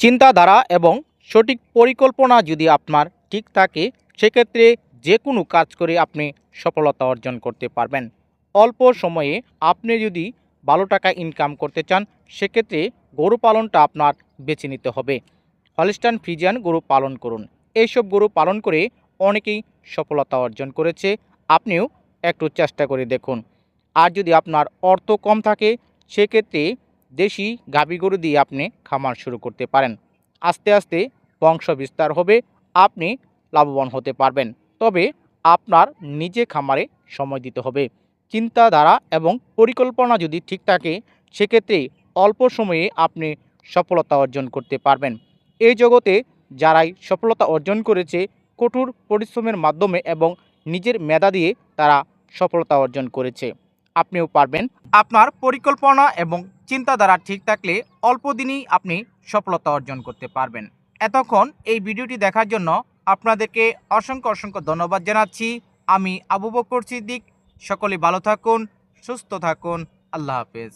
চিন্তাধারা এবং সঠিক পরিকল্পনা যদি আপনার ঠিক থাকে, সেক্ষেত্রে যে কোনো কাজ করে আপনি সফলতা অর্জন করতে পারবেন। অল্প সময়ে আপনি যদি ভালো টাকা ইনকাম করতে চান, সেক্ষেত্রে গরু পালনটা আপনার বেছে নিতে হবে। হলিস্টান ফ্রিজিয়ান গরু পালন করুন। এইসব গরু পালন করে অনেকেই সফলতা অর্জন করেছে। আপনিও একটু চেষ্টা করে দেখুন। আর যদি আপনার অর্থ কম থাকে, সেক্ষেত্রে দেশি গাভী গরু দিয়ে আপনি খামার শুরু করতে পারেন। আস্তে আস্তে বংশ বিস্তার হবে, আপনি লাভবান হতে পারবেন। তবে আপনার নিজে খামারে সময় দিতে হবে। চিন্তাধারা এবং পরিকল্পনা যদি ঠিক থাকে, সেক্ষেত্রে অল্প সময়ে আপনি সফলতা অর্জন করতে পারবেন। এই জগতে যারাই সফলতা অর্জন করেছে, কঠোর পরিশ্রমের মাধ্যমে এবং নিজের মেধা দিয়ে তারা সফলতা অর্জন করেছে। আপনিও পারবেন। আপনার পরিকল্পনা এবং চিন্তাধারা ঠিক থাকলে অল্প দিনেই আপনি সফলতা অর্জন করতে পারবেন। এতক্ষণ এই ভিডিওটি দেখার জন্য আপনাদেরকে অসংখ্য অসংখ্য ধন্যবাদ জানাচ্ছি। আমি আবু বকর সিদ্দিক। সকলে ভালো থাকুন, সুস্থ থাকুন। আল্লাহ হাফেজ।